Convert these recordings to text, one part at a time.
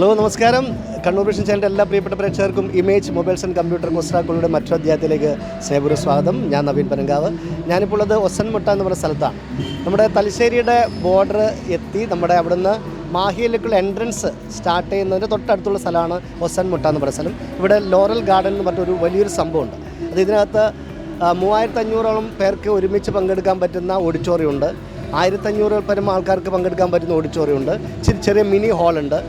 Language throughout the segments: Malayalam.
ഹലോ നമസ്കാരം. കണ്ണൂർ വിഷൻ ചാനലിന്റെ എല്ലാ പ്രിയപ്പെട്ട പ്രേക്ഷകർക്കും ഇമേജ് മൊബൈൽസ് ആൻഡ് കമ്പ്യൂട്ടർ കൊസ്റ്റാക്കളുടെ മറ്റൊരു അധ്യായത്തിലേക്ക് സ്നേഹപൂർവ സ്വാഗതം. ഞാൻ നവീൻ പനങ്കാവ്. ഞാനിപ്പോൾ ഉള്ളത് ഒസൻമുട്ട എന്ന് പറയുന്ന സ്ഥലത്താണ്. നമ്മുടെ തലശ്ശേരിയുടെ ബോർഡർ എത്തി നമ്മുടെ അവിടുന്ന് മാഹിയിലേക്കുള്ള എൻട്രൻസ് സ്റ്റാർട്ട് ചെയ്യുന്നതിന്റെ തൊട്ടടുത്തുള്ള സ്ഥലമാണ് ഒസൻമുട്ട എന്ന് പറയുന്ന സ്ഥലം. ഇവിടെ ലോറൽ ഗാർഡൻ എന്ന് പറഞ്ഞൊരു വലിയൊരു സംഭവമുണ്ട്. അത് ഇതിനകത്ത് മൂവായിരത്തഞ്ഞൂറോളം പേർക്ക് ഒരുമിച്ച് പങ്കെടുക്കാൻ പറ്റുന്ന ഓഡിറ്റോറിയം ഉണ്ട്. ആയിരത്തഞ്ഞൂറ് പരം ആൾക്കാർക്ക് പങ്കെടുക്കാൻ പറ്റുന്ന ഓഡിറ്റോറിയം ഉണ്ട്. ചെറിയ മിനി ഹാളുണ്ട്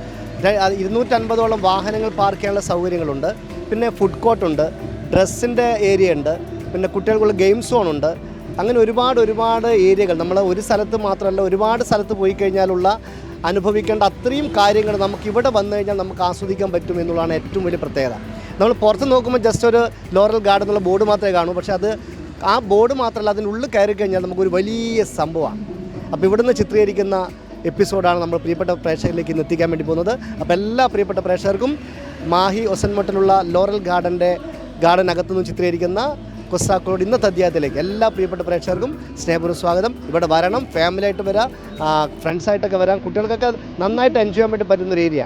ഇരുന്നൂറ്റൻപതോളം വാഹനങ്ങൾ പാർക്ക് ചെയ്യാനുള്ള സൗകര്യങ്ങളുണ്ട്. പിന്നെ ഫുഡ് കോർട്ടുണ്ട് ഡ്രസ്സിന്റെ ഏരിയ ഉണ്ട് പിന്നെ കുട്ടികൾക്കുള്ള ഗെയിം ഉണ്ട്. അങ്ങനെ ഒരുപാട് ഒരുപാട് ഏരിയകൾ. നമ്മൾ ഒരു സ്ഥലത്ത് മാത്രമല്ല ഒരുപാട് സ്ഥലത്ത് പോയി കഴിഞ്ഞാലുള്ള അനുഭവിക്കേണ്ട അത്രയും കാര്യങ്ങൾ നമുക്ക് ഇവിടെ വന്നു കഴിഞ്ഞാൽ നമുക്ക് ആസ്വദിക്കാൻ പറ്റും എന്നുള്ളതാണ് ഏറ്റവും വലിയ പ്രത്യേകത. നമ്മൾ പുറത്ത് നോക്കുമ്പോൾ ജസ്റ്റ് ഒരു ലോറൽ ഗാർഡ് എന്നുള്ള ബോർഡ് മാത്രമേ കാണൂ. പക്ഷേ അത് ആ ബോർഡ് മാത്രമല്ല അതിനുള്ളിൽ കയറി കഴിഞ്ഞാൽ നമുക്കൊരു വലിയ സംഭവമാണ് അപ്പോൾ ഇവിടുന്ന് ചിത്രീകരിക്കുന്ന എപ്പിസോഡാണ് നമ്മൾ പ്രിയപ്പെട്ട പ്രേക്ഷകരിലേക്ക് ഇന്ന് എത്തിക്കാൻ വേണ്ടി പോകുന്നത്. അപ്പോൾ എല്ലാ പ്രിയപ്പെട്ട പ്രേക്ഷകർക്കും മാഹി ഒസൻമട്ടിലുള്ള ലോറൽ ഗാർഡന്റെ ഗാർഡൻ അകത്തുനിന്ന് ചിത്രീകരിക്കുന്ന കൊസ്സാക്കോട് ഇന്നത്തെ അധ്യായത്തിലേക്ക് എല്ലാ പ്രിയപ്പെട്ട പ്രേക്ഷകർക്കും സ്നേഹപൂർവം സ്വാഗതം. ഇവിടെ വരണം ഫാമിലി ആയിട്ട് വരാം ഫ്രണ്ട്സായിട്ടൊക്കെ വരാം. കുട്ടികൾക്കൊക്കെ നന്നായിട്ട് എൻജോയ് ചെയ്യാൻ വേണ്ടി പറ്റുന്നൊരു ഏരിയ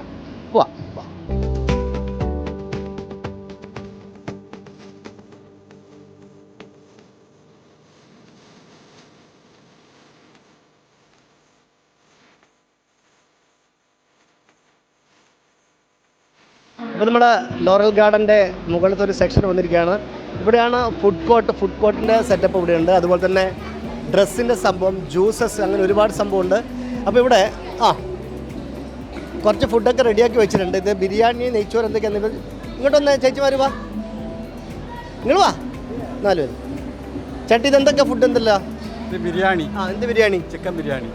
അപ്പോൾ നമ്മുടെ ലോറൽ ഗാർഡന്റെ മുകളിലത്തെ ഒരു സെക്ഷൻ വന്നിരിക്കുകയാണ്. ഇവിടെയാണ് ഫുഡ് കോർട്ട് ഫുഡ് കോർട്ടിന്റെ സെറ്റപ്പ് ഇവിടെയുണ്ട്. അതുപോലെ തന്നെ ഡ്രസ്സിന്റെ സംഭവം ജ്യൂസസ് അങ്ങനെ ഒരുപാട് സംഭവമുണ്ട്. അപ്പോൾ ഇവിടെ ആ കുറച്ച് ഫുഡൊക്കെ റെഡിയാക്കി വെച്ചിട്ടുണ്ട്. ഇത് ബിരിയാണി നെയ്ച്ചോറ് എന്തൊക്കെയാണ് ഇത് ഇങ്ങോട്ടൊന്ന് ചേച്ചിമാർ വാ. നിങ്ങൾ വാ. നാല് പേര്. ചേട്ടി ഇതെന്തൊക്കെ ഫുഡ് എന്തല്ല ബിരിയാണി. ആ എന്ത് ബിരിയാണി? ചിക്കൻ ബിരിയാണി.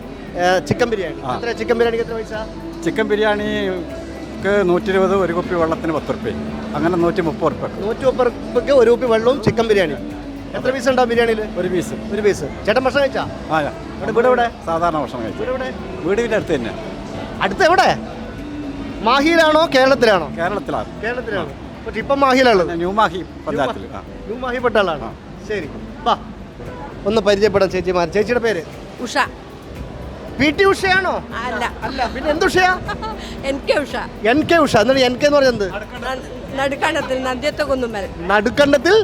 ചിക്കൻ ബിരിയാണി. എത്ര ചിക്കൻ ബിരിയാണിക്ക് എത്ര പൈസ? ചിക്കൻ ബിരിയാണിക്ക് നൂറ്റി ഇരുപത് ഒരു കുപ്പി വെള്ളത്തിന് പത്ത് റുപ്യ അങ്ങനെ നൂറ്റി മുപ്പത് റുപ്യ നൂറ്റി മുപ്പത് റുപ്യക്ക് ഒരു കുപ്പി വെള്ളവും ചിക്കൻ ബിരിയാണി. എത്ര പീസ് ഉണ്ടാവും ബിരിയാണിയിൽ ഒരു പീസ് ഒരു പീസ് ചേട്ടൻ ഭക്ഷണം കഴിച്ചാ? ആ ഇവിടെ ഇവിടെ ഇവിടെ സാധാരണ ഭക്ഷണം കഴിച്ചു ഇവിടെ എവിടെ വീടിന്റെ അടുത്ത് തന്നെ. അടുത്ത് എവിടെ? മാഹിയിലാണോ കേരളത്തിലാണോ? കേരളത്തിലാണ്. കേരളത്തിലാണ്. പക്ഷെ ഇപ്പം ന്യൂ മാഹി പഞ്ചായത്തിൽ ആ. ന്യൂ മാഹി ആളാണ് ആ. ശരി. വാ. ഒന്ന് പരിചയപ്പെടാം ചേച്ചിമാർ ചേച്ചിയുടെ പേര്? ഉഷ. പി ടി ഉഷയാണോ? അല്ല. അല്ല പിന്നെ എന്ത് ഉഷയാ? N K Usha. N K Usha. എന്നിട്ട് എൻ കെ എന്ന് പറയുന്നത് നടുക്കണ്ടത്തിൽ നന്ദ്യത്തെ കുന്നുമ്മൽ. നടുക്കണ്ടത്തിൽ?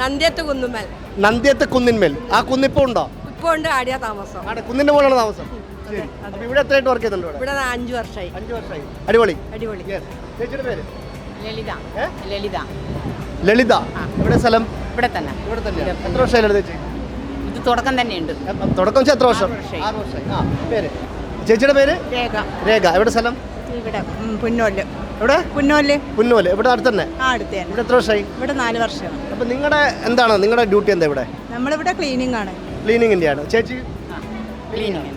നന്ദ്യത്തെ കുന്നുമ്മൽ. നന്ദ്യത്തെ കുന്നിന്മേൽ. ആ കുന്നിപ്പോ ഉണ്ടോ? ഇപ്പോ ഉണ്ട് ആടിയ താമസം. അവിടെ കുന്നിന്റെ മുകളിലാണ് താമസം. ഇവിടെ എത്രയായിട്ട് വർക്ക് ചെയ്യുന്നുണ്ട് ഇവിടെ? ഇവിടെ അഞ്ചു വർഷമായി അഞ്ച് വർഷമായി അടിപൊളി. അടിപൊളി. ചേച്ചിയുടെ പേര്? ലളിത? ലളിത. ലളിത. ഇവിടെ സ്ഥലം? ഇവിടെ തന്നെ. ഇവിടെ തന്നെ എത്ര വർഷമായി ലളിത ചേച്ചി? തുടക്കം തന്നെയുണ്ട്. തുടക്കം വെച്ചാൽ എത്ര വർഷം? ആറ് വർഷമായി. ആ പേര്. ചേച്ചിയുടെ പേര്? രേഖ. രേഖ. എവിടെ സ്ഥലം? ഇവിടെ പുന്നോൽ. എവിടെ? പുന്നോൽ. പുന്നോൽ. ഇവിടെ അടുത്ത് തന്നെ ആ അടുത്ത് തന്നെ. ഇവിടെ എത്ര വർഷമായി? ഇവിടെ നാല് വർഷം അപ്പൊ നിങ്ങളുടെ എന്താണ്? നിങ്ങളുടെ ഡ്യൂട്ടി എന്താ ഇവിടെ? നമ്മളിവിടെ ക്ലീനിങ് ആണ്. ക്ലീനിങ്ങിന്റെ ആണ്. ചേച്ചി? ക്ലീനിങ്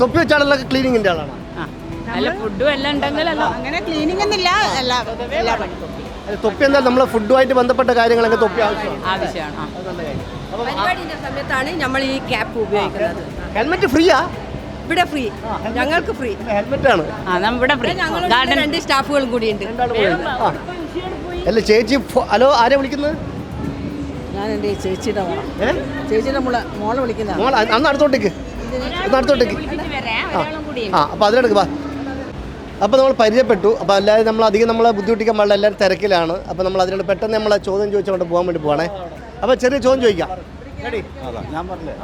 തൊപ്പി വെച്ചാണല്ലോ ക്ലീനിങ്ങിന്റെ ആളാണ്? നല്ല ഫുഡും എല്ലാം ഉണ്ടെങ്കിലല്ലോ അങ്ങനെ ക്ലീനിങ് എന്നില്ല എല്ലാ എല്ലാ പണി തൊപ്പി എന്താ? നമ്മളെ ഫുഡുമായിട്ട് ബന്ധപ്പെട്ട കാര്യങ്ങളൊക്കെ തൊപ്പി ആവശ്യമാണ്. ആവശ്യമാണ് നല്ല കാര്യം. അപ്പൊ പരിപാടിന്റെ സമയത്താണ് നമ്മൾ ഈ ക്യാപ്പ് ഉപയോഗിക്കുന്നത്. ഹെൽമെറ്റ് ഫ്രീയാ? ഇവിടെ ഫ്രീ. ഞങ്ങൾക്ക് ഫ്രീ. ഹെൽമെറ്റ് ആണ് ആ നമ്മ ഇവിടെ ഞങ്ങൾ ഗാർഡൻ രണ്ട് സ്റ്റാഫുകളും കൂടിയുണ്ട് അല്ല ചേച്ചി ഹലോ ആരെ വിളിക്കുന്നത്? ഞാൻ എന്റെ ചേച്ചിയുടെ മോളെ. ചേച്ചിയുടെ മോളെ മോളെ വിളിക്കുന്ന മോൾ അന്ന് അടുത്തോട്ടേക്ക്. അടുത്തോട്ടേക്ക്. ആ. ആ അപ്പോൾ അതിലെടുക്ക് വാ. അപ്പോൾ നമ്മൾ പരിചയപ്പെട്ടു. അപ്പോൾ എല്ലാവരും നമ്മൾ അധികം നമ്മളെ ബുദ്ധിമുട്ടിക്കാൻ പാടില്ല. എല്ലാവരും തിരക്കിലാണ്. അപ്പോൾ നമ്മൾ അതിനോട് പെട്ടെന്ന് നമ്മളെ ചോദ്യം ചോദിച്ചുകൊണ്ട് പോകാൻ വേണ്ടി പോവാണേ. അപ്പോൾ ചെറിയ ചോദ്യം ചോദിക്കാം. റെഡി ഞാൻ പറഞ്ഞില്ലേ?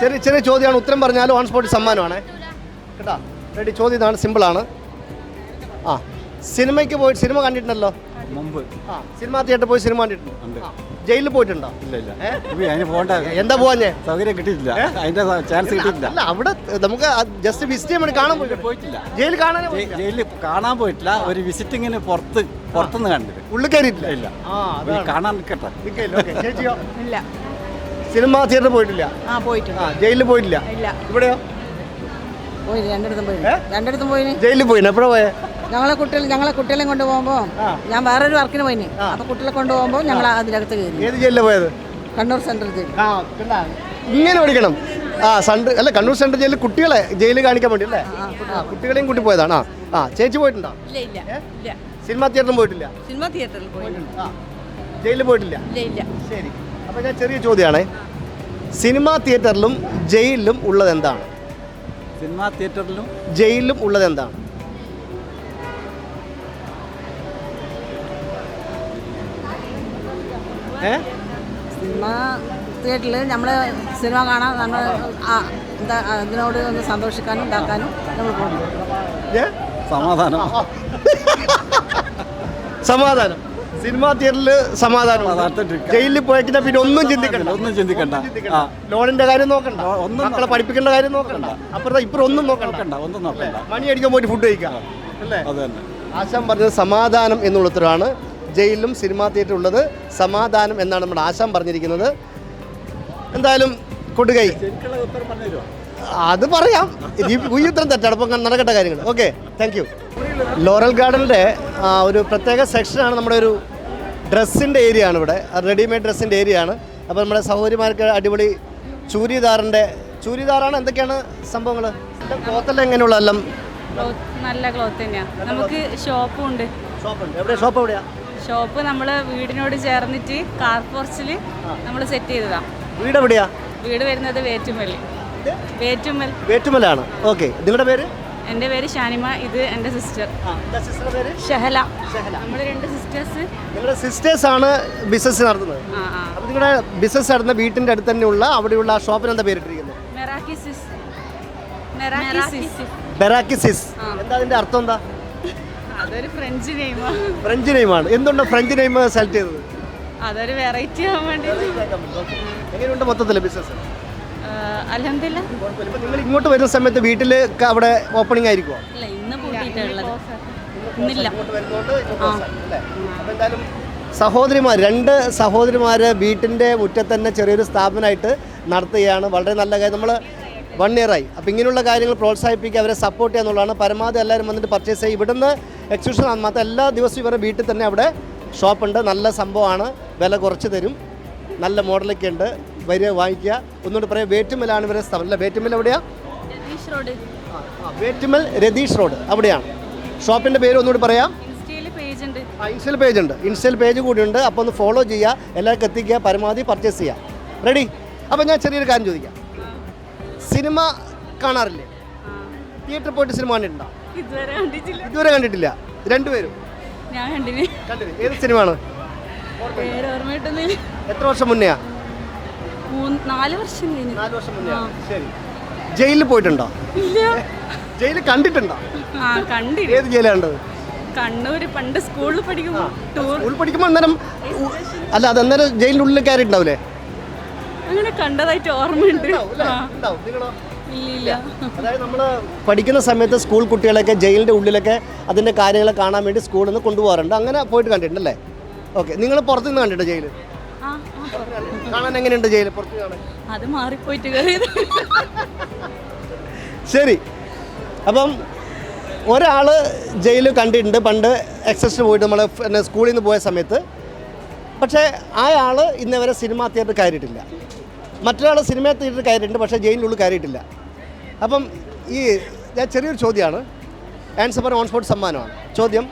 ചെറിയ ചെറിയ ചോദ്യമാണ്. ഉത്തരം പറഞ്ഞാലും ഓൺ സ്പോട്ട് സമ്മാനമാണേ. കേട്ടോ? റെഡി ചോദ്യം ഇതാണ്. സിമ്പിളാണ് ആ. സിനിമയ്ക്ക് പോയി സിനിമ കണ്ടിട്ടുണ്ടല്ലോ? മുമ്പ്. ആ സിനിമ തിയേറ്ററിൽ പോയി സിനിമ കണ്ടിട്ടുണ്ട്? ജയിലിൽ പോയിട്ടുണ്ടോ? ഇല്ല ഇല്ല. അതിന് പോകേണ്ട. എന്താ പോവാഞ്ഞേ? സൗകര്യം കിട്ടിയിട്ടില്ല. അതിന്റെ ചാൻസ് കിട്ടിയിട്ടില്ല. അല്ല അവിടെ നമുക്ക് ജസ്റ്റ് വിസിറ്റ് ചെയ്യാൻ വേണ്ടി കാണാൻ പോയി പോയിട്ടില്ല. ജയിലിൽ കാണാൻ പോയില്ല. ജയിലിൽ കാണാൻ പോയിട്ടില്ല. ഒരു വിസിറ്റിങ്ങിന് പുറത്ത് പുറത്തുനിന്ന് കണ്ടിട്ട്. ഉള്ളിൽ കയറിയിട്ടില്ല? ഇല്ല. ആ കാണാൻ നിൽക്കട്ടെ. ചേച്ചിയോ? ഇല്ല. സിനിമ തിയേറ്ററിൽ പോയിട്ടില്ല? ആ പോയിട്ടുണ്ട്. ആ ജയിലിൽ പോയിട്ടില്ല? ഇല്ല. ഇവിടെയോ? പോയി രണ്ടിടത്തും പോയി? രണ്ടിടത്തും പോയി ജയിലിൽ പോയിന്. എപ്പോഴാ പോയേ? ഞങ്ങളെ കുട്ടികൾ ഞങ്ങളെ കുട്ടികളെയും കൊണ്ട് പോകുമ്പോൾ ആ. ഞാൻ വേറൊരു വർക്കിന് പോയിന്. ആ. അപ്പൊ കുട്ടികളെ കൊണ്ട് പോകുമ്പോൾ ഞങ്ങൾ അതിനകത്ത് കയറി. ഏത് ജയിലിൽ പോയത്? Kannur central jail? ഇങ്ങനെ പഠിക്കണം. ആ സണ്ട് അല്ല കണ്ണൂർ സെൻട്രൽ ജയിലിൽ കുട്ടികളെ ജയിലിൽ കാണിക്കാൻ വേണ്ടി അല്ലേ? ആ കുട്ടികളെയും കൂട്ടി പോയതാണോ. ആ ചേച്ചി പോയിട്ടുണ്ടോ? ഇല്ല ഇല്ല ഇല്ല. സിനിമ തിയേറ്ററിൽ പോയിട്ടില്ല? സിനിമ തിയേറ്ററിൽ പോയിട്ടുണ്ട്. ആ ജയിലിൽ പോയിട്ടില്ല? ഇല്ല ഇല്ല. ശരി. അപ്പോൾ ഞാൻ ചെറിയ ചോദ്യമാണ്. സിനിമ തിയേറ്ററിലും ജയിലിലും ഉള്ളത് എന്താണ്? സിനിമാ തിയേറ്ററിലും ജയിലിലും ഉള്ളത് എന്താണ്? സിനിമ തിയേറ്ററിൽ നമ്മൾ സിനിമ കാണാൻ നമ്മൾ എന്താ അതിനോട് ഒന്ന് സന്തോഷിക്കാനും ഉണ്ടാക്കാനും നമ്മൾ പോകുന്നു? സമാധാനം. സമാധാനം. സിനിമാ തിയേറ്ററിൽ സമാധാനം ജയിലിൽ പോയിട്ട് പിന്നെ ഒന്നും ചിന്തിക്കണ്ട. ഒന്നും ചിന്തിക്കണ്ട. ലോണിന്റെ കാര്യം നോക്കണ്ട. ഒന്നും മക്കളെ പഠിപ്പിക്കേണ്ട കാര്യം നോക്കണ്ട. അപ്പുറത്തെ ഇപ്പുറം ഒന്നും നോക്കണ്ട. നോക്കണ്ട ഒന്നും നോക്കണ്ട. മണി അടിക്കാൻ പോയിട്ട് ഫുഡ് കഴിക്കാം. അല്ലേ? അത് തന്നെ. ആശാൻ പറഞ്ഞത് സമാധാനം എന്നുള്ള ഉത്തരവാണ് ജയിലിലും സിനിമാ തിയേറ്റർ ഉള്ളത് സമാധാനം എന്നാണ് നമ്മുടെ ആശാൻ പറഞ്ഞിരിക്കുന്നത്. എന്തായാലും കൊടുകൈ. അത് പറയാം. ഈ ഉത്തരം തെറ്റാണ്. അപ്പം നടക്കേണ്ട കാര്യങ്ങൾ. ഓക്കെ താങ്ക് യു ലോറൽ ഗാർഡന്റെ ഒരു പ്രത്യേക സെക്ഷനാണ് നമ്മുടെ ഒരു ഡ്രസ്സിന്റെ ഏരിയ ആണ് ഇവിടെ. റെഡിമെയ്ഡ് ഡ്രസ്സിന്റെ ഏരിയ ആണ്. അപ്പോൾ നമ്മുടെ സഹോദരിമാർക്ക് അടിപൊളി ചൂരിദാറിന്റെ ചൂരിദാറാണ്? എന്തൊക്കെയാണ് സംഭവങ്ങൾ ക്ലോത്തെല്ലാം എങ്ങനെയുള്ള എല്ലാം നല്ല ക്ലോത്ത് തന്നെയാണ് നമുക്ക് ഷോപ്പും ഉണ്ട്. ഷോപ്പുണ്ട് എവിടെ? ഷോപ്പ് എവിടെയാ? ഷോപ്പ് നമ്മൾ വീടിനോട് ചേർന്നിട്ട് കാർ പോർച്ചിൽ നമ്മൾ സെറ്റ് ചെയ്തതാണ് വീട് എവിടെയാ? വീട് വരുന്നത് വേറ്റുമ്മൽ വേറ്റുമൽ. വേറ്റുമലാണ് ഓക്കെ നിങ്ങളുടെ പേര്? എന്റെ പേര് ഷാനിമ. ഇത് എന്റെ സിസ്റ്റർ പേര്? ഷഹല. നമ്മൾ രണ്ട് സിസ്റ്റേഴ്സ് നിങ്ങളുടെ സിസ്റ്റേഴ്സ് ആണ് ബിസിനസ് നടത്തുന്നത്. അപ്പോൾ നിങ്ങളുടെ ബിസിനസ് നടത്തുന്ന വീട്ടിന്റെ അടുത്ത് തന്നെയുള്ള അവിടെയുള്ള ആ ഷോപ്പിന് എന്താ പേരിട്ടിരിക്കുന്നത് മെറാക്കിസിസ്. മെറാക്കിസിസ്. എന്താ അതിന്റെ അർത്ഥം എന്താ? അതൊരു ഫ്രഞ്ച് നെയിമാണ് ഫ്രഞ്ച് നെയിമാണ് എന്തുകൊണ്ടാണ് ഫ്രഞ്ച് നെയിം സെലക്ട് ചെയ്തത്? അതൊരു വെറൈറ്റി ആവാൻ വേണ്ടി. എങ്ങനെയുണ്ട് മൊത്തത്തിൽ ബിസിനസ് അലഹമില്ല നിങ്ങൾ ഇങ്ങോട്ട് വരുന്ന സമയത്ത് വീട്ടിൽ അവിടെ ഓപ്പണിംഗ് ആയിരിക്കുമോ ഇല്ല ഇന്ന് പൂട്ടിയിട്ടുള്ളത്. ഇന്നില്ല. അപ്പോൾ എന്തായാലും സഹോദരിമാർ രണ്ട് സഹോദരിമാർ വീട്ടിന്റെ മുറ്റത്തന്നെ ചെറിയൊരു സ്ഥാപനമായിട്ട് നടത്തുകയാണ്. വളരെ നല്ല കാര്യം. നമ്മൾ വൺ ഇയറായി അപ്പോൾ ഇങ്ങനെയുള്ള കാര്യങ്ങൾ പ്രോത്സാഹിപ്പിക്കുക അവരെ സപ്പോർട്ട് ചെയ്യുക എന്നുള്ളതാണ്. പരമാവധി എല്ലാവരും വന്നിട്ട് പർച്ചേസ് ചെയ്യുക. ഇവിടുന്ന് എക്സിബിഷൻ മാത്രം എല്ലാ ദിവസവും ഇവരുടെ വീട്ടിൽ തന്നെ അവിടെ ഷോപ്പുണ്ട് നല്ല സംഭവമാണ്. വില കുറച്ച് തരും. നല്ല മോഡലൊക്കെ ഉണ്ട്. വരിക വാങ്ങിക്കുക. ഒന്നുകൂടി പറയാം വേറ്റുമലാണ് ഇവരെ സ്ഥലം. അല്ല വേറ്റുമൽ എവിടെയാണ് രതീഷ് റോഡ്. വേറ്റുമൽ രതീഷ് റോഡ് അവിടെയാണ്. ഷോപ്പിന്റെ പേര് ഒന്നുകൂടി പറയാം. ഇൻസ്റ്റയിൽ പേജ് ഉണ്ട്. ഇൻസ്റ്റൽ പേജ് ഉണ്ട്. പേജ് കൂടിയുണ്ട് അപ്പോൾ ഒന്ന് ഫോളോ ചെയ്യുക എല്ലാവർക്കും എത്തിക്കുക പരമാവധി പർച്ചേസ് ചെയ്യുക. റെഡി അപ്പോൾ ഞാൻ ചെറിയൊരു കാര്യം ചോദിക്കാം. സിനിമ കാണാറില്ലേ? തിയേറ്ററിൽ പോയിട്ട് സിനിമ കണ്ടിട്ടുണ്ടോ? ഇതുവരെ കണ്ടിട്ടില്ല. ഇതുവരെ കണ്ടിട്ടില്ല. രണ്ടുപേരും? ഞാൻ കണ്ടിന്. കണ്ടില്ല ഏത് സിനിമയാണ്? പേര് ഓർമ്മയിട്ടൊന്നുമില്ല. എത്ര വർഷം മുന്നെയാ? മൂന്ന് നാല് വർഷം കഴിഞ്ഞു. നാല് വർഷം മുന്നേ ശരി. ജയിലിൽ പോയിട്ടുണ്ടോ? ഇല്ല. ജയിലിൽ കണ്ടിട്ടുണ്ടോ? ആ കണ്ടില്ല ഏത് ജയിലാണ് കണ്ടത്? കണ്ണൂര് പണ്ട് സ്കൂളിൽ പഠിക്കുമ്പോൾ ടൂർ. സ്കൂളിൽ പഠിക്കുമ്പോൾ അന്നേരം അല്ല അത് അന്നേരം ജയിലിന്റെ ഉള്ളിൽ കയറിയിട്ടുണ്ടാവില്ലേ? അങ്ങനെ കണ്ടതായിട്ട് ഓർമ്മയുണ്ട്. ഇല്ല അതായത് നമ്മൾ പഠിക്കുന്ന സമയത്ത് സ്കൂൾ കുട്ടികളൊക്കെ ജയിലിന്റെ ഉള്ളിലൊക്കെ അതിന്റെ കാര്യങ്ങൾ കാണാൻ വേണ്ടി സ്കൂളിൽ നിന്ന് കൊണ്ടുപോകാറുണ്ട്. അങ്ങനെ പോയിട്ട് കണ്ടിട്ടുണ്ടല്ലേ? ഓക്കെ. നിങ്ങൾ പുറത്തു നിന്ന് കണ്ടിട്ടോ ജയിൽ. കാണാൻ എങ്ങനെയുണ്ട് ജയിൽ പുറത്ത് കാണാൻ? അത് മാറിപ്പോയിട്ട് ശരി. അപ്പം ഒരാൾ ജയിൽ കണ്ടിട്ടുണ്ട്. പണ്ട് എക്സസിന് പോയിട്ട് നമ്മൾ പിന്നെ സ്കൂളിൽ നിന്ന് പോയ സമയത്ത്. പക്ഷേ ആ ആൾ ഇന്ന് വരെ സിനിമാ തിയേറ്റർ കയറിയിട്ടില്ല. മറ്റൊരാൾ സിനിമ തിയേറ്റർ കയറിയിട്ടുണ്ട് പക്ഷേ ജയിലിനുള്ളിൽ കയറിയിട്ടില്ല. അപ്പം ഈ ഞാൻ ചെറിയൊരു ചോദ്യമാണ്. ആൻസർ പറഞ്ഞ ഓൺ സ്പോട്ട് സമ്മാനമാണ്. ചോദ്യം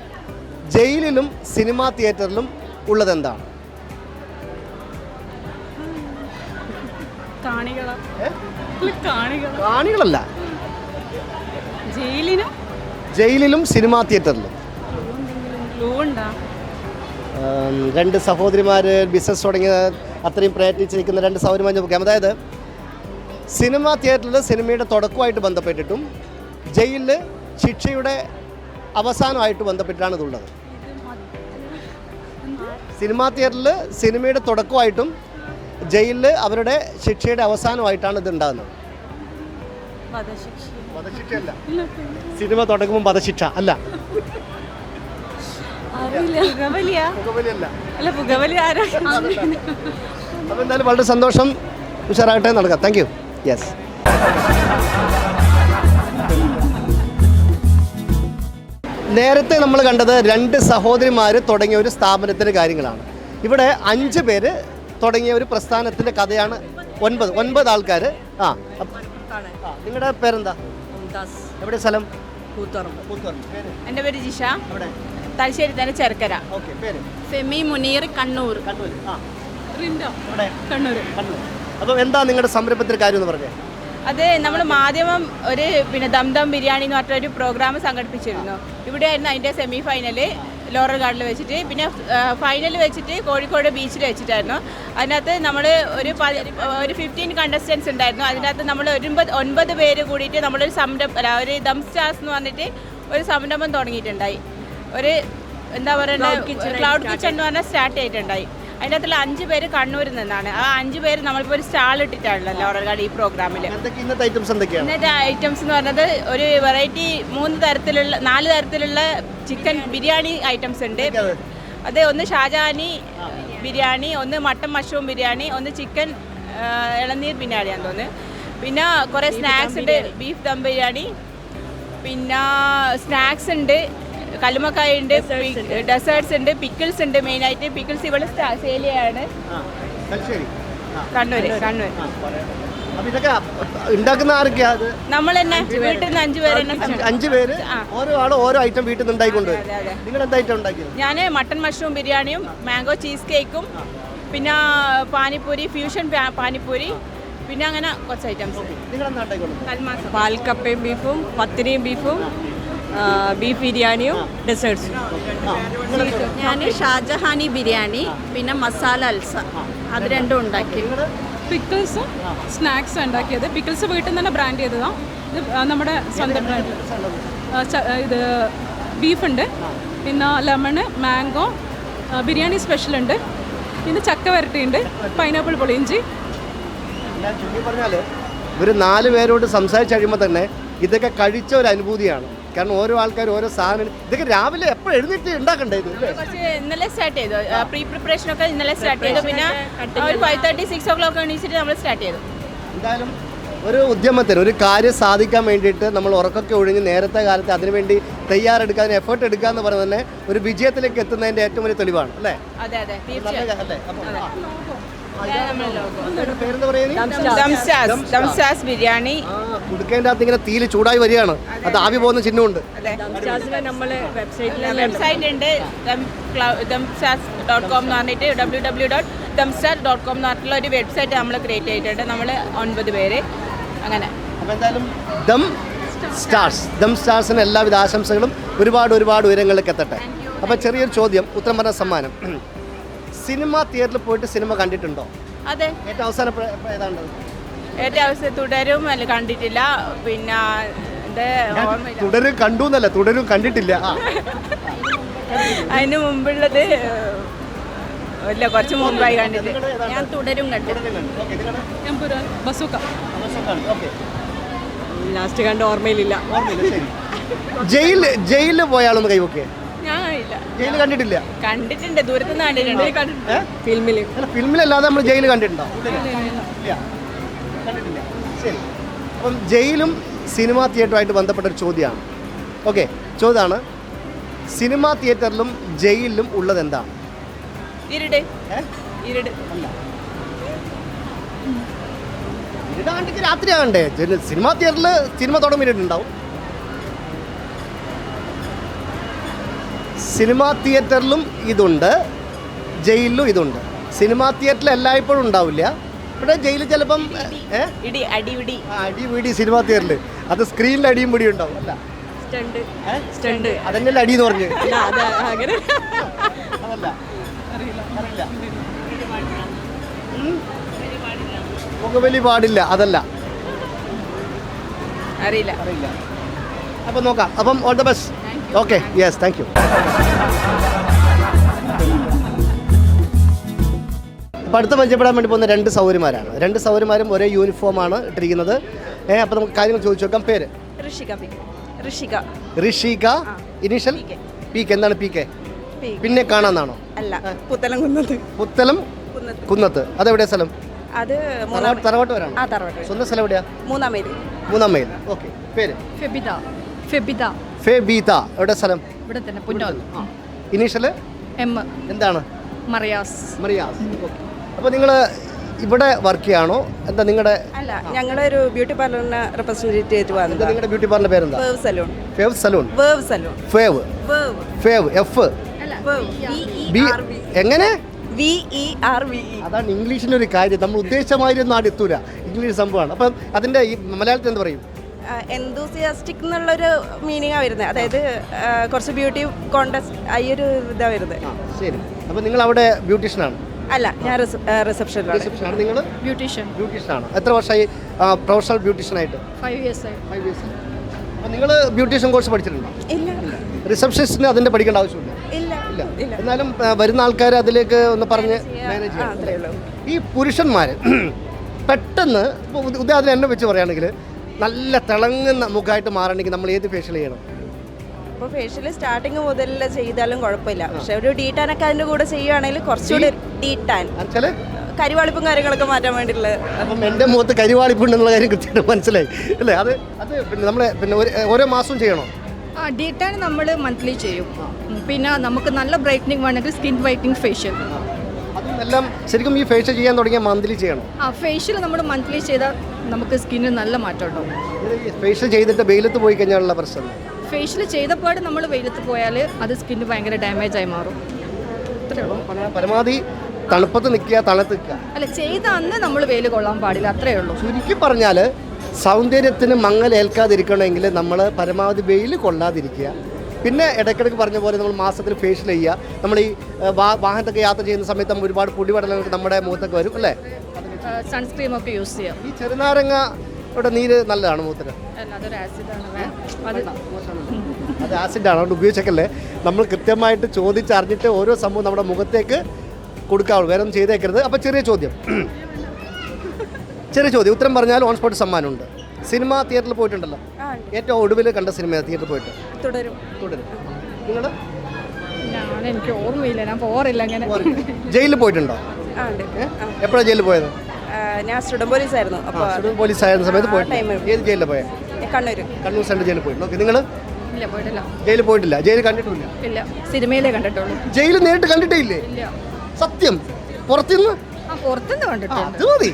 ജയിലിലും സിനിമ തിയേറ്ററിലും ഉള്ളത് എന്താണ്? കാണികളല്ല. ജയിലിലും? സിനിമ തിയേറ്ററിലും. രണ്ട് സഹോദരിമാർ ബിസിനസ് തുടങ്ങിയ അത്രയും പ്രയത്നിച്ചിരിക്കുന്ന രണ്ട് സഹോദരിമാർ നോക്കാം അതായത് സിനിമ തിയേറ്ററിൽ സിനിമയുടെ തുടക്കമായിട്ട് ബന്ധപ്പെട്ടിട്ടും ജയിലിൽ ശിക്ഷയുടെ അവസാനമായിട്ട് ബന്ധപ്പെട്ടിട്ടാണ് ഇതുള്ളത്. സിനിമാ തിയേറ്ററിൽ സിനിമയുടെ തുടക്കമായിട്ടും ജയിലിൽ അവരുടെ ശിക്ഷയുടെ അവസാനമായിട്ടാണ് ഇത് ഉണ്ടാകുന്നത്. സിനിമ തുടങ്ങുമ്പോൾ വധശിക്ഷ അല്ല. അല്ല പുകവലി ആരാ? അപ്പോൾ എന്തായാലും വളരെ സന്തോഷം. ഉഷാറാകട്ടെ നടക്കാം. താങ്ക് യു യെസ് നേരത്തെ നമ്മൾ കണ്ടത് രണ്ട് സഹോദരിമാർ തുടങ്ങിയ ഒരു സ്ഥാപനത്തിന്റെ കാര്യങ്ങളാണ്. ഇവിടെ അഞ്ച് പേര് തുടങ്ങിയ ഒരു പ്രസ്ഥാനത്തിന്റെ കഥയാണ് ഒൻപത്. ഒൻപത് ആൾക്കാർ ആ നിങ്ങളുടെ പേരെന്താ? എവിടെ സ്ഥലം? കൂത്തുപറമ്പ്. പേര്? എന്റെ പേര് ജിഷ. എവിടെ? തലശ്ശേരി തന്നെ ചെറുക്കര. ഫെമി മുനീർ കണ്ണൂർ. കണ്ണൂർ. ആ. റിൻഡോ? എവിടെ? കണ്ണൂർ. കണ്ണൂർ. അപ്പം എന്താ നിങ്ങളുടെ സംരംഭത്തിന്റെ കാര്യം എന്ന് പറഞ്ഞത് അത് നമ്മൾ മാധ്യമം ഒരു പിന്നെ ദംദം ദം ബിരിയാണി എന്ന് പറഞ്ഞ ഒരു പ്രോഗ്രാം സംഘടിപ്പിച്ചിരുന്നു. ഇവിടെയായിരുന്നു അതിന്റെ സെമി ഫൈനൽ ലോറൽ ഗാർഡിൽ വെച്ചിട്ട്. പിന്നെ ഫൈനൽ വെച്ചിട്ട് കോഴിക്കോട് ബീച്ചിൽ വെച്ചിട്ടായിരുന്നു. അതിനകത്ത് നമ്മൾ ഒരു ഒരു ഫിഫ്റ്റീൻ കണ്ടസ്റ്റൻസ് ഉണ്ടായിരുന്നു. അതിനകത്ത് നമ്മൾ ഒൻപത് ഒൻപത് പേര് കൂടിയിട്ട് നമ്മളൊരു സംരംഭം ഒരു ദം സ്റ്റാർസ് എന്ന് പറഞ്ഞിട്ട് ഒരു സംരംഭം തുടങ്ങിയിട്ടുണ്ടായി. ഒരു എന്താ പറയുക ക്ലൗഡ് കിച്ചൺ എന്ന് പറഞ്ഞാൽ സ്റ്റാർട്ട് ചെയ്തിട്ടുണ്ടായി. അതിന്റെ അകത്തുള്ള അഞ്ച് പേര് കണ്ണൂരിൽ നിന്നാണ്. ആ അഞ്ച് പേര് നമ്മളിപ്പോൾ ഒരു സ്റ്റാൾ ഇട്ടിട്ടാണല്ലോ ഗാർഡ് ഈ പ്രോഗ്രാമിൽ ഇന്നത്തെ ഐറ്റംസ് എന്തൊക്കെയാണ്? ഇന്നത്തെ ഐറ്റംസ് എന്ന് പറഞ്ഞത് ഒരു വെറൈറ്റി മൂന്ന് തരത്തിലുള്ള നാല് തരത്തിലുള്ള ചിക്കൻ ബിരിയാണി ഐറ്റംസ് ഉണ്ട്. അത്? ഒന്ന് ഷാജഹാനി ബിരിയാണി ഒന്ന് മട്ടൻ മഷ്റൂം ബിരിയാണി ഒന്ന് ചിക്കൻ ഇളനീർ ബിരിയാണിയാന്ന് തോന്നുന്നു. പിന്നെ കുറേ സ്നാക്സ് ഉണ്ട്. ബീഫ് ദം ബിരിയാണി. പിന്നെ സ്നാക്സ് ഉണ്ട്. കല്ലുമക്കായ ഉണ്ട്. ഡെസേർട്സ് ഉണ്ട് പിക്കിൾസ് ഉണ്ട് മെയിനായിട്ട്. പിക്കിൾസ് ഇവിടെ സേലിയാണ് കണ്ണൂര് കണ്ണൂര്. ഉണ്ടാക്കുന്ന ആരൊക്കെയാ നമ്മൾ തന്നെ വീട്ടിൽ നിന്ന് അഞ്ച് പേര് അഞ്ച് പേര്? ഓരോ ആളും ഓരോ ഐറ്റം വീട്ടിൽ നിന്ന് ഉണ്ടായിക്കൊണ്ട് അതെ, അതെ. നിങ്ങൾ എന്താ ഐറ്റം ഉണ്ടാക്കിയത്? ഞാൻ മട്ടൺ മഷ്റൂം ബിരിയാണിയും മാംഗോ ചീസ് കേക്കും പിന്നെ പാനിപ്പൂരി ഫ്യൂഷൻ പാനിപൂരി പാനിപ്പൂരി പിന്നെ അങ്ങനെ കുറച്ച് ഐറ്റംസ് പാൽക്കപ്പയും ബീഫും പത്തിരിയും ബീഫും ബീഫ് ബിരിയാണിയും ഡെസേർട്സും ഞാൻ ഷാജഹാനി ബിരിയാണി പിന്നെ മസാല അൽസ. അത് രണ്ടും ഉണ്ടാക്കി. പിക്കിൾസും സ്നാക്സ് ഉണ്ടാക്കിയത്. പിക്കിൾസ് വീട്ടിൽ നിന്ന് തന്നെ ബ്രാൻഡ് ചെയ്തതാണ് ഇത് നമ്മുടെ സ്വന്തം ബ്രാൻഡ് ഇത് ബീഫുണ്ട് പിന്നെ ലെമണ് മാംഗോ ബിരിയാണി സ്പെഷ്യൽ ഉണ്ട്. പിന്നെ ചക്ക വരട്ടിയുണ്ട്. പൈനാപ്പിൾ പൊളിയിഞ്ചി പറഞ്ഞാൽ ഇവർ നാല് പേരോട് സംസാരിച്ച് കഴിയുമ്പോൾ തന്നെ ഇതൊക്കെ കഴിച്ച ഒരു അനുഭൂതിയാണ്. കാരണം ഓരോ ആൾക്കാർ ഓരോ സാധനം. ഇതൊക്കെ രാവിലെ എപ്പോഴും എഴുന്നേറ്റ് ഉണ്ടാക്കണ്ടേ ഇത്? കുറച്ച് ഇന്നലെ സ്റ്റാർട്ട് ചെയ്തു. പ്രീ പ്രിപ്പറേഷൻ ഒക്കെ ഇന്നലെ സ്റ്റാർട്ട് ചെയ്തു. പിന്നെ ഒരു five thirty six o'clock എണീച്ചിട്ട് നമ്മൾ സ്റ്റാർട്ട് ചെയ്തു. എന്തായാലും ഒരു ഉദ്യമത്തിന് ഒരു കാര്യം സാധിക്കാൻ വേണ്ടിയിട്ട് നമ്മൾ ഉറക്കൊക്കെ ഒഴിഞ്ഞ് നേരത്തെ കാലത്ത് അതിനുവേണ്ടി തയ്യാറെടുക്കാൻ എഫേർട്ട് എടുക്കുക എന്ന് പറയുന്നത് തന്നെ ഒരു വിജയത്തിലേക്ക് എത്തുന്നതിന്റെ ഏറ്റവും വലിയ തെളിവാണ് അല്ലേ? അതെ അതെ. അല്ലേ? ബിരിയാണി. കുടുക്കേന്റെ അകത്ത് ഇങ്ങനെ തീൽ ചൂടായി വരികയാണ്. അത് ആവി പോകുന്ന ചിഹ്നമുണ്ട്. അതെ. നമ്മൾ വെബ്സൈറ്റിൽ വെബ്സൈറ്റ് ഉണ്ട്. ദംസാസ് ഡോട്ട് കോം എന്ന് പറഞ്ഞിട്ട് ഡബ്ല്യൂ ഡബ്ല്യൂ ഡോട്ട് ദംസാർ ഡോട്ട് കോം എന്ന് പറഞ്ഞിട്ടുള്ള ഒരു വെബ്സൈറ്റ് നമ്മൾ ക്രിയേറ്റ് ചെയ്തിട്ടുണ്ട്. നമ്മൾ ഒൻപത് പേര്. അങ്ങനെ. അപ്പോൾ എന്തായാലും ദം സ്റ്റാർസ്. ദം സ്റ്റാർസിന് എല്ലാവിധ ആശംസകളും ഒരുപാട് ഒരുപാട് ഉയരങ്ങളിലേക്ക് എത്തട്ടെ. അപ്പോൾ ചെറിയൊരു ചോദ്യം ഉത്തരം പറഞ്ഞ സമ്മാനം. സിനിമ തിയേറ്ററിൽ പോയിട്ട് സിനിമ കണ്ടിട്ടുണ്ടോ? അതെ. ഏറ്റവും അവസാനം എപ്പോഴാ ഏതാണ്ട്? ഏറ്റവും അവസ്ഥ തുടരും അല്ല കണ്ടിട്ടില്ല. പിന്നെ എന്താ ഓർമ്മയില്ല. തുടരും കണ്ടു എന്നല്ല തുടരും കണ്ടിട്ടില്ല. ആ. അതിന് മുമ്പുള്ളത് ഇല്ല കുറച്ച് മുമ്പായി കണ്ടിട്ട്. ഞാൻ തുടരും കണ്ടു എമ്പുരാൻ ഓക്കേ. ലാസ്റ്റ് കണ്ട ഓർമ്മയിലില്ല. ഓർമ്മയില്ല, ശരി. ജയിലിൽ പോയാളൊന്ന് കൈവക്കേ ഞാൻ ജയിൽ കണ്ടിട്ടില്ല? കണ്ടിട്ടുണ്ട്. ദൂരത്തുനിന്ന് കണ്ടിട്ടുണ്ട്? ഫിലിമിൽ അല്ല ഫിലിമിലല്ലാതെ നമ്മൾ ജയിൽ കണ്ടിട്ടുണ്ടോ? കണ്ടിട്ടില്ല. ശരി. അപ്പം ജയിലും സിനിമാ തിയേറ്ററുമായിട്ട് ബന്ധപ്പെട്ട ഒരു ചോദ്യമാണ്. ഓക്കെ ചോദ്യമാണ്. സിനിമാ തിയേറ്ററിലും ജയിലിലും ഉള്ളത് എന്താണ്? ഇരുട്? ഇരുട്. ഇരുടാണ്ടിക്ക് രാത്രിയാകണ്ടേ? ജന- സിനിമാ തിയേറ്ററിൽ സിനിമ തുടങ്ങിയിട്ടുണ്ടാവും. സിനിമാ തിയേറ്ററിലും ഇതുണ്ട് ജയിലിലും ഇതുണ്ട്. സിനിമാ തിയേറ്ററിൽ എല്ലായ്പ്പോഴും ഉണ്ടാവില്ല. ഇവിടെ ജയിലിൽ ചിലപ്പം ഇടി അടിപിടി സിനിമാ തിയേറ്ററിൽ അത് സ്ക്രീനിൽ അടിയും പിടിയും ഉണ്ടാവും അല്ല? അതന്നെയല്ലേ അടി എന്ന് പറഞ്ഞു അതല്ല? പുകവലി പാടില്ല അതല്ല. അറിയില്ല. അറിയില്ല. അപ്പം നോക്കാം. അപ്പം all the best okay yes thank you അപ്പോൾ അടുത്ത് പരിചയപ്പെടാൻ വേണ്ടി പോകുന്ന രണ്ട് സൗകര്യമാരാണ് രണ്ട് സൗകര്യമാരും ഒരേ യൂണിഫോമാണ് ഇട്ടിരിക്കുന്നത്. ഏ അപ്പോൾ നമുക്ക് കാര്യങ്ങൾ ചോദിച്ചു നോക്കാം. പേര്? Rishika Rishika. Rishika initial P K. എന്താണ് പി കെ? പിന്നെ കാണാന്നാണോ? അല്ല പുത്തലം കുന്നത് പുത്തലം കുന്നത്ത്. അതെവിടെയാ സ്ഥലം? അത് തറവാട്ട് വരാണ് സ്വന്തം സ്ഥലം എവിടെയാ? മൂന്നാം മൈൽ മൂന്നാം മൈൽ ഓക്കെ പേര്? ഫെബിത. ഫെബിത. ഫേ ബീത എവിടെ സ്ഥലം? ഇവിടെ തന്നെ പുന്നോൽ ഇനീഷ്യൽ എം എന്താണ്? മറിയാസ്. മറിയാസ്. അപ്പോൾ നിങ്ങൾ ഇവിടെ വർക്ക് ചെയ്യാണോ എന്താ നിങ്ങളുടെ അല്ല ഞങ്ങളൊരു ബ്യൂട്ടി പാർലറിനെ റെപ്രസെന്റേറ്റ് ചെയ്ത് വന്നത്. നിങ്ങളുടെ ബ്യൂട്ടി പാർലർ പേരെന്താ? Wave salon fave salon wave salon fave wave fave F B എങ്ങനെ? വി ഇ ആർ വി അതാണ് ഇംഗ്ലീഷിന്റെ ഒരു കാര്യം. നമ്മൾ ഉദ്ദേശമായിരുന്നു മാതിരി ഒന്നും എത്തൂല. ഇംഗ്ലീഷ് സംഭവമാണ്. അപ്പം അതിന്റെ ഈ മലയാളത്തിൽ എന്ത് പറയും? എന്തൂസിയാസ്റ്റിക് എന്നുള്ളൊരു മീനിങ്ങാണ് വരുന്നത് അതായത് കുറച്ച് ബ്യൂട്ടി കോണ്ടസ്റ്റ് ഈ ഒരു ഇതാ വരുന്നത് ആ ശരി. അപ്പോൾ നിങ്ങൾ അവിടെ ബ്യൂട്ടീഷ്യനാണ്? അല്ല ഞാൻ റിസപ്ഷനിലാണ് റിസപ്ഷനാണ് നിങ്ങൾ ബ്യൂട്ടീഷ്യൻ ബ്യൂട്ടീഷ്യനാണ്. എത്ര വർഷമായി പ്രൊഫഷണൽ ബ്യൂട്ടീഷ്യനായിട്ട്? ഫൈവ് ഇയേഴ്സ് ആയി. ഫൈവ് ഇയേഴ്സ് അപ്പോൾ നിങ്ങൾ ബ്യൂട്ടീഷ്യൻ കോഴ്സ് പഠിച്ചിട്ടുണ്ടോ? ഇല്ല. റിസപ്ഷനിസ്റ്റിന് അതിന്റെ പഠിക്കേണ്ട ആവശ്യമില്ല? ഇല്ല. ഇല്ല. ഇല്ല. എന്നാലും വരുന്ന ആൾക്കാർ അതിലേക്ക് ഒന്ന് പറഞ്ഞ് മാനേജ് ആ ഈ പുരുഷന്മാർ പെട്ടെന്ന് ഉദാഹരണം എന്നെ വെച്ച് പറയുകയാണെങ്കിൽ നല്ല തിളങ്ങുന്ന മുഖമായിട്ട് മാറണമെങ്കിൽ നമ്മൾ ഏത് ഫേഷ്യൽ ചെയ്യണം? അപ്പോൾ ഫേഷ്യൽ സ്റ്റാർട്ടിങ് മുതൽ ചെയ്താലും കുഴപ്പമില്ല. പക്ഷെ ഒരു ഡീ ടാൻ ഒക്കെ അതിന്റെ കൂടെ ചെയ്യുകയാണെങ്കിൽ കുറച്ചുകൂടി ഡീ ടാൻ എന്നുവെച്ചാൽ കരിവാളിപ്പും കാര്യങ്ങളൊക്കെ മാറ്റാൻ വേണ്ടിയിട്ടുള്ള അപ്പം എന്റെ മുഖത്ത് കരിവാളിപ്പുണ്ടെന്നുള്ള കാര്യം കൃത്യമായിട്ട് മനസ്സിലായി. അല്ലേ? അത് അത് പിന്നെ നമ്മളെ പിന്നെ ഓരോ മാസവും ചെയ്യണോ? ആ ഡീ ടാൻ നമ്മൾ മന്ത്ലി ചെയ്യും പിന്നെ നമുക്ക് നല്ല ബ്രൈറ്റനിങ് വേണമെങ്കിൽ സ്കിൻ വൈറ്റനിങ് ഫേഷ്യൽ എല്ലാം ശരിക്കും ഈ ഫേഷ്യൽ ചെയ്യാൻ തുടങ്ങിയ മന്ത്ലി ചെയ്യണം. ആ ഫേഷ്യൽ നമ്മൾ മന്ത്ലി ചെയ്താൽ നമുക്ക് സ്കിന്നിന് നല്ല മാറ്റം ഉണ്ടാവും. ഫേഷ്യൽ ചെയ്തിട്ട് വെയിലത്ത് പോയി കഴിഞ്ഞാലുള്ള പ്രശ്നം. ഫേഷ്യൽ ചെയ്തപാട് നമ്മൾ വെയിലത്ത് പോയാൽ അത് സ്കിന്ന് ഭയങ്കര ഡാമേജ് ആയി മാറും. പരമാവധി തണുപ്പത്ത് നിൽക്കുക തണുത്ത് നിൽക്കുക. അല്ല ചെയ്ത അന്ന് നമ്മൾ വെയിൽ കൊള്ളാൻ പാടില്ല അത്രേ ഉള്ളൂ. ചുരുക്കി പറഞ്ഞാൽ സൗന്ദര്യത്തിന് മങ്ങലേൽക്കാതിരിക്കണമെങ്കിൽ നമ്മൾ പരമാവധി വെയിൽ കൊള്ളാതിരിക്കുക. പിന്നെ ഇടയ്ക്കിടയ്ക്ക് പറഞ്ഞ പോലെ നമ്മൾ മാസത്തിൽ ഫേഷ്യൽ ചെയ്യുക. നമ്മൾ ഈ വാഹനത്തൊക്കെ യാത്ര ചെയ്യുന്ന സമയത്ത് നമ്മൾ ഒരുപാട് പൊടിപടലങ്ങൾ നമ്മുടെ മുഖത്തൊക്കെ വരും അല്ലേ? സൺസ്ക്രീം ഒക്കെ യൂസ് ചെയ്യാം. ഈ ചെറുനാരങ്ങ ഇവിടെ നീര് നല്ലതാണ് ആസിഡാണ് അത് ആസിഡാണ് അതുകൊണ്ട് ഉപയോഗിച്ചേക്കല്ലേ. നമ്മൾ കൃത്യമായിട്ട് ചോദിച്ചറിഞ്ഞിട്ട് ഓരോ സംഭവം നമ്മുടെ മുഖത്തേക്ക് കൊടുക്കാവുള്ളൂ. വേറെ ഒന്നും ചെയ്തേക്കരുത്. അപ്പോൾ ചെറിയ ചോദ്യം. ചെറിയ ചോദ്യം. ഉത്തരം പറഞ്ഞാൽ ഓൺ സ്പോട്ട് സമ്മാനമുണ്ട്. സിനിമ തിയേറ്ററിൽ പോയിട്ടുണ്ടല്ലോ. ഏറ്റവും ഒടുവിൽ കണ്ട സിനിമ തിയേറ്ററിൽ പോയിട്ട്? തുടരും. തുടരും. നിങ്ങൾ ഞാൻ എനിക്ക് ഓർമ്മയില്ല. ഞാൻ പോറില്ല അങ്ങനെ. ജയിലിൽ പോയിട്ടുണ്ടോ? എപ്പോഴാണ് ജയിലിൽ പോയത്? ഞാൻ സ്റ്റുഡന്റ് പോലീസ് ആയിരുന്നു അപ്പോൾ സ്റ്റുഡന്റ് പോലീസ് ആയിരുന്ന സമയത്ത് പോയിട്ട്. ഏത് ജയിലിൽ പോയത് കണ്ണൂർ കണ്ണൂർ സെൻട്രൽ ജയിലിൽ പോയി. ഓക്കെ നിങ്ങൾ ഇല്ല പോയിട്ടില്ല. ജയിലിൽ പോയിട്ടില്ല. ജയിലിൽ കണ്ടിട്ടില്ല ഇല്ല സിനിമയിലേ കണ്ടിട്ടുള്ളൂ. ജയിലിൽ നേരിട്ട് കണ്ടിട്ടേ ഇല്ലേ? സത്യം. പുറത്തുനിന്ന് പുറത്തുനിന്ന് കണ്ടിട്ടുണ്ട്. അത് മതി.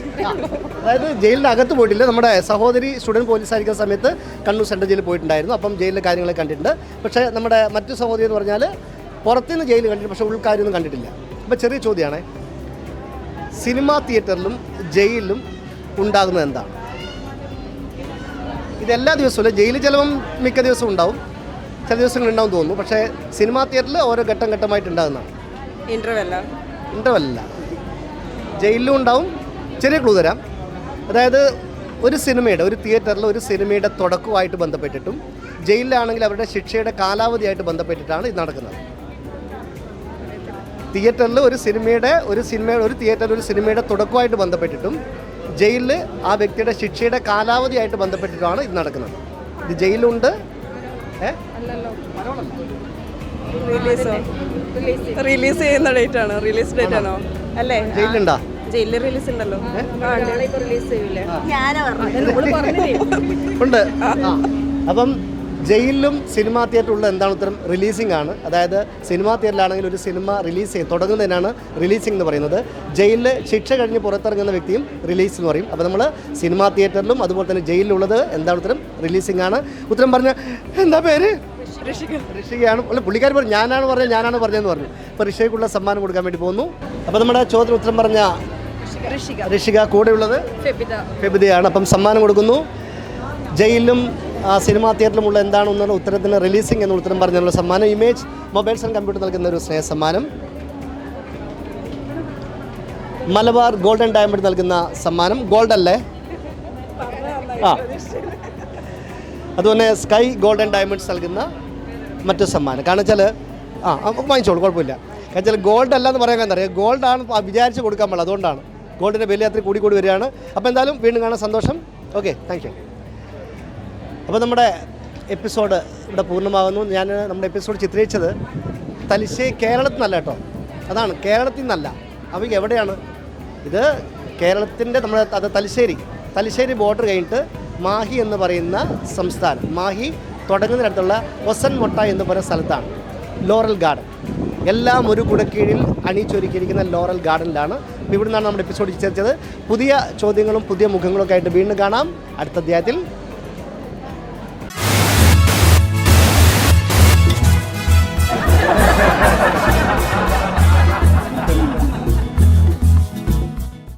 അതായത് ജയിലിന്റെ അകത്ത് പോയിട്ടില്ല. നമ്മുടെ സഹോദരി സ്റ്റുഡന്റ് പോലീസ് ആയിരിക്കുന്ന സമയത്ത് കണ്ണൂർ സെൻട്രൽ ജയിലിൽ പോയിട്ടുണ്ടായിരുന്നു. അപ്പം ജയിലിലെ കാര്യങ്ങളെ കണ്ടിട്ടുണ്ട്. പക്ഷേ നമ്മുടെ മറ്റു സഹോദരി എന്ന് പറഞ്ഞാൽ പുറത്തുനിന്ന് ജയിൽ കണ്ടിട്ടുണ്ട് പക്ഷേ ഉൾക്കാര്യമൊന്നും കണ്ടിട്ടില്ല. അപ്പോൾ ചെറിയ ചോദ്യമാണ്. സിനിമാ തിയേറ്ററിലും ജയിലിലും ഉണ്ടാകുന്നത് എന്താണ്? ഇതെല്ലാ ദിവസവും ജയിലിൽ ചിലവും മിക്ക ദിവസവും ഉണ്ടാവും. ചില ദിവസങ്ങൾ ഉണ്ടാവും തോന്നുന്നു. പക്ഷേ സിനിമാ തിയേറ്ററിൽ ഓരോ ഘട്ടം ഘട്ടമായിട്ട് ഉണ്ടാകുന്നതാണ്. ഇന്റർവെല്ല ഇന്റർവെല്ല ജയിലിലും ഉണ്ടാവും. ചെറിയ ക്ലൂ തരാം. അതായത് ഒരു സിനിമയുടെ ഒരു തിയേറ്ററിൽ ഒരു സിനിമയുടെ തുടക്കമായിട്ട് ബന്ധപ്പെട്ടിട്ടും ജയിലിലാണെങ്കിൽ അവരുടെ ശിക്ഷയുടെ കാലാവധിയായിട്ട് ബന്ധപ്പെട്ടിട്ടാണ് ഇത് നടക്കുന്നത്. തിയേറ്ററിൽ ഒരു സിനിമയുടെ ഒരു സിനിമയുടെ ഒരു തിയേറ്ററിൽ ഒരു സിനിമയുടെ തുടക്കമായിട്ട് ബന്ധപ്പെട്ടിട്ടും ജയിലിൽ ആ വ്യക്തിയുടെ ശിക്ഷയുടെ കാലാവധിയായിട്ട് ബന്ധപ്പെട്ടിട്ടാണ് ഇത് നടക്കുന്നത്. ഇത് ജയിലുണ്ട്. റിലീസോ റിലീസ് ചെയ്യുന്ന ഡേറ്റ് ആണോ? റിലീസ് ഡേറ്റ് ആണോ? അല്ലേ? ജയിലുണ്ടാ? ജയിലിൽ റിലീസ് ഉണ്ടല്ലോ. ഉണ്ട്. അപ്പം ജയിലിലും സിനിമാ തിയേറ്ററുള്ള എന്താണ് ഉത്തരം? റിലീസിംഗ് ആണ്. അതായത് സിനിമാ തിയേറ്ററിലാണെങ്കിൽ ഒരു സിനിമ റിലീസ് ചെയ്യും തുടങ്ങുന്നതിനാണ് റിലീസിംഗ് എന്ന് പറയുന്നത്. ജയിലിൽ ശിക്ഷ കഴിഞ്ഞ് പുറത്തിറങ്ങുന്ന വ്യക്തിയും റിലീസ് എന്ന് പറയും. അപ്പോൾ നമ്മൾ സിനിമാ തിയേറ്ററിലും അതുപോലെ തന്നെ ജയിലിലുള്ളത് എന്താണ് ഉത്തരം? റിലീസിംഗ് ആണ്. ഉത്തരം പറഞ്ഞ എന്താ പേര്? ഋഷികയാണ്. അല്ല പുള്ളിക്കാർ പറഞ്ഞു ഞാനാണ് പറഞ്ഞത് ഞാനാണ് പറഞ്ഞതെന്ന് പറഞ്ഞു. അപ്പോൾ ഋഷികയ്ക്കുള്ള സമ്മാനം കൊടുക്കാൻ വേണ്ടി പോകുന്നു അപ്പോൾ നമ്മുടെ ചോദ്യത്തിന് ഉത്തരം പറഞ്ഞ ഋഷിക. കൂടെ കൂടെയുള്ളത് ഫെബിത. ഫെബിതയാണ്. അപ്പം സമ്മാനം കൊടുക്കുന്നു. ജയിലിലും ആ, സിനിമാ തിയേറ്ററിലുമുള്ള എന്താണെന്നുള്ള ഉത്തരത്തിന് റിലീസിംഗ് എന്ന ഉത്തരം പറഞ്ഞുള്ള സമ്മാനം ഇമേജ് മൊബൈൽസ് ആൻഡ് കമ്പ്യൂട്ടർ നൽകുന്ന ഒരു സ്നേഹ സമ്മാനം. മലബാർ ഗോൾഡൻ ഡയമണ്ട് നൽകുന്ന സമ്മാനം. ഗോൾഡ് അല്ലേ? ആ. അതുപോലെ സ്കൈ ഗോൾഡൻ ഡയമണ്ട്സ് നൽകുന്ന മറ്റു സമ്മാനം. കാരണം വെച്ചാൽ ആ വാങ്ങിച്ചോളൂ കുഴപ്പമില്ല. കാരണം വെച്ചാൽ ഗോൾഡ് അല്ല എന്ന് പറയാൻ കാരണം അറിയാം? ഗോൾഡാണ് വിചാരിച്ച് കൊടുക്കാൻ പാടില്ല അതുകൊണ്ടാണ്. ഗോൾഡിന്റെ വില അത്ര കൂടി കൂടി വരികയാണ്. അപ്പോൾ എന്തായാലും വീണ്ടും കാണാൻ സന്തോഷം. ഓക്കെ താങ്ക് യു അപ്പോൾ നമ്മുടെ എപ്പിസോഡ് ഇവിടെ പൂർണമാകുന്നു. ഞാൻ നമ്മുടെ എപ്പിസോഡ് ചിത്രീകരിച്ചത് തലശ്ശേരി കേരളത്തിൽ നിന്നല്ല കേട്ടോ. അതാണ് കേരളത്തിൽ നിന്നല്ല. അപ്പോൾ എവിടെയാണ്? ഇത് കേരളത്തിന്റെ നമ്മുടെ അത് തലശ്ശേരി. തലശ്ശേരി ബോർഡർ കഴിഞ്ഞിട്ട് മാഹി എന്ന് പറയുന്ന സംസ്ഥാനം. മാഹി തുടങ്ങുന്നിടത്തുള്ള ഒസൻ മൊട്ട എന്ന് പറയുന്ന സ്ഥലത്താണ് ലോറൽ ഗാർഡൻ. എല്ലാം ഒരു കുടക്കീഴിൽ അണിയിച്ചൊരുക്കിയിരിക്കുന്ന ലോറൽ ഗാർഡനിലാണ്. ഇവിടുന്നാണ് നമ്മുടെ എപ്പിസോഡ് ചേർച്ചത് പുതിയ ചോദ്യങ്ങളും പുതിയ മുഖങ്ങളൊക്കെ ആയിട്ട് വീണ്ടും കാണാം. അടുത്ത അധ്യായത്തിൽ